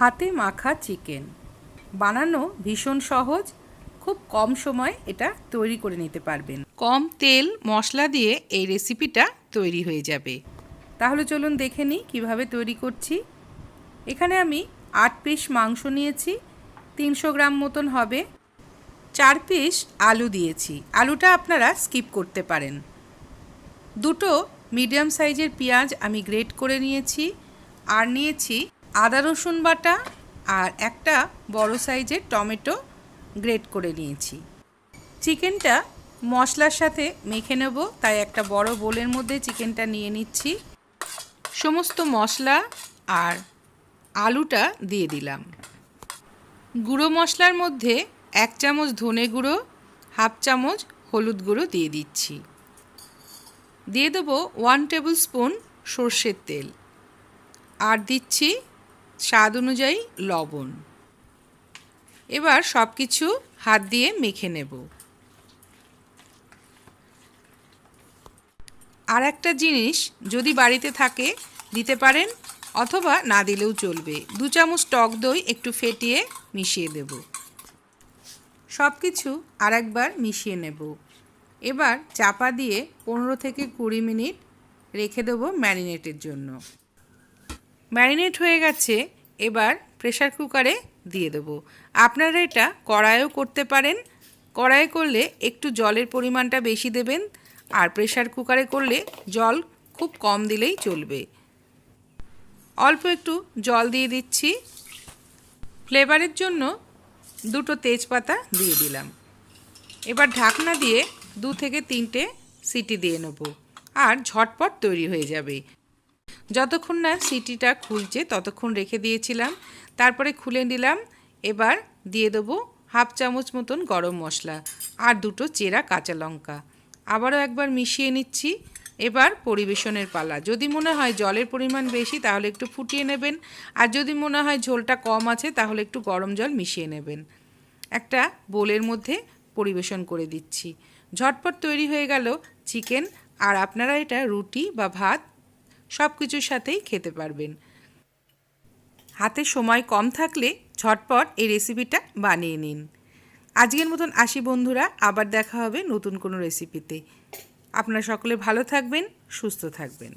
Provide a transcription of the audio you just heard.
হাতে মাখা চিকেন। বানানো ভীষণ সহজ, খুব কম সময় এটা তৈরি করে নিতে পারবেন। কম তেল, মশলা দিয়ে এই রেসিপিটা তৈরি হয়ে যাবে। তাহলে চলুন দেখে নিই কীভাবে তৈরি করছি। এখানে আমি আট পিস মাংস নিয়েছি, তিনশো গ্রাম মতন হবে। চার পিস আলু দিয়েছি। আলুটা আপনারা স্কিপ করতে পারেন। দুটো মিডিয়াম সাইজের পেঁয়াজ আমি গ্রেট করে নিয়েছি। আর নিয়েছি আদা রসুন বাটা আর একটা বড় সাইজের টমেটো গ্রেট করে নিয়েছি। চিকেনটা মশলার সাথে মেখে নেব, তাই একটা বড় বোলের মধ্যে চিকেনটা নিয়ে নিচ্ছি। সমস্ত মশলা আর আলুটা দিয়ে দিলাম। গুঁড়ো মশলার মধ্যে এক চামচ ধনে গুঁড়ো, হাফ চামচ হলুদ গুঁড়ো দিয়ে দিচ্ছি। দিয়ে দেবো ওয়ান টেবিল স্পুন সর্ষের তেল। আর দিচ্ছি স্বাদ অনুযায়ী লবণ। এবার সব কিছু হাত দিয়ে মেখে নেব। আর একটা জিনিস যদি বাড়িতে থাকে, দিতে পারেন অথবা না দিলেও চলবে। দু চামচ টক দই একটু ফেটিয়ে মিশিয়ে দেব। সব কিছু আর একবার মিশিয়ে নেব। এবার চাপা দিয়ে পনেরো থেকে কুড়ি মিনিট রেখে দেবো ম্যারিনেটের জন্য। ম্যারিনেট হয়ে গেছে, এবার প্রেশার কুকারে দিয়ে দেবো। আপনারা এটা কড়াইও করতে পারেন। কড়াই করলে একটু জলের পরিমাণটা বেশি দেবেন আর প্রেশার কুকারে করলে জল খুব কম দিলেই চলবে। অল্প একটু জল দিয়ে দিচ্ছি। ফ্লেভারের জন্য দুটো তেজপাতা দিয়ে দিলাম। এবার ঢাকনা দিয়ে দু থেকে তিনটে সিটি দিয়ে নেব। আর ঝটপট তৈরি হয়ে যাবে। যতক্ষণ না সিটিটা খুলছে, ততক্ষণ রেখে দিয়েছিলাম। তারপরে খুলে নিলাম। এবার দিয়ে দেবো হাফ চামচ মতন গরম মশলা আর দুটো চেরা কাঁচা লঙ্কা। আবারও একবার মিশিয়ে নিচ্ছি। এবার পরিবেশনের পালা। যদি মনে হয় জলের পরিমাণ বেশি, তাহলে একটু ফুটিয়ে নেবেন। আর যদি মনে হয় ঝোলটা কম আছে, তাহলে একটু গরম জল মিশিয়ে নেবেন। একটা বোলের মধ্যে পরিবেশন করে দিচ্ছি। ঝটপট তৈরি হয়ে গেল চিকেন। আর আপনারা এটা রুটি বা ভাত সব কিছুর সাথেই খেতে পারবেন। হাতে সময় কম থাকলে ঝটপট এই রেসিপিটা বানিয়ে নিন। আজকের মতন আসি বন্ধুরা, আবার দেখা হবে নতুন কোনো রেসিপিতে। আপনারা সকলে ভালো থাকবেন, সুস্থ থাকবেন।